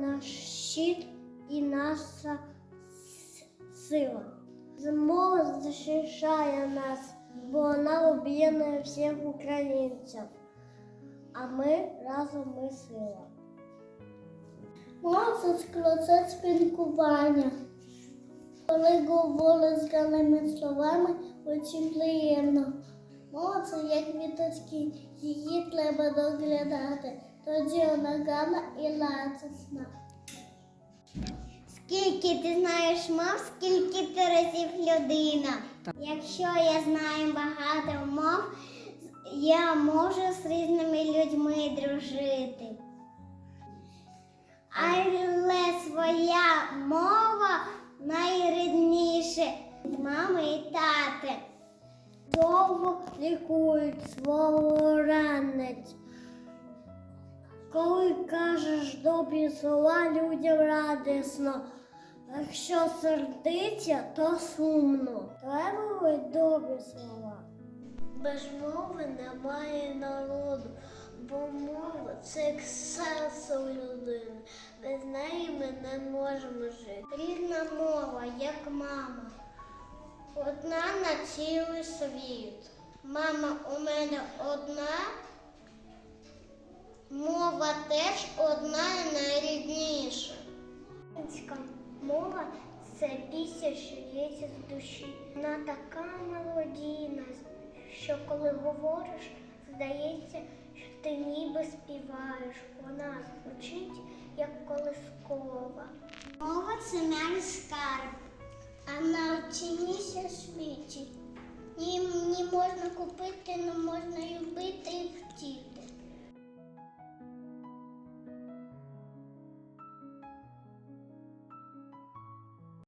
наш щит і наша сила. Мова захищає нас, бо вона об'єднує всіх українців. А ми разом ми сила. Мова це спілкування. Коли говорить з раними словами, очень приємно. Мова це як квіточки, її треба доглядати. Тоді вона гарна і радісна. Скільки ти знаєш мов, скільки ти разів людина. Якщо я знаю багато мов, я можу з різними людьми дружити. Але своя мова найрідніше мами і тати. Довго лікують свого ранець. Коли кажеш добрі слова, людям радісно. А Якщо сердиться, то сумно. Треба добрі слова. Без мови немає народу, бо мова це як серце у людини. Без неї ми не можемо жити. Рідна мова, як мама. Одна на цілий світ. Мама у мене одна. Мова теж одна і найрідніша. Українська мова це пісня, що лється з душі. Вона така мелодійна, що коли говориш, здається, що ти ніби співаєш. Вона звучить як колискова. Мова це наш скарб, а найцінніше в світі. Не можна купити, але можна любити і втіти.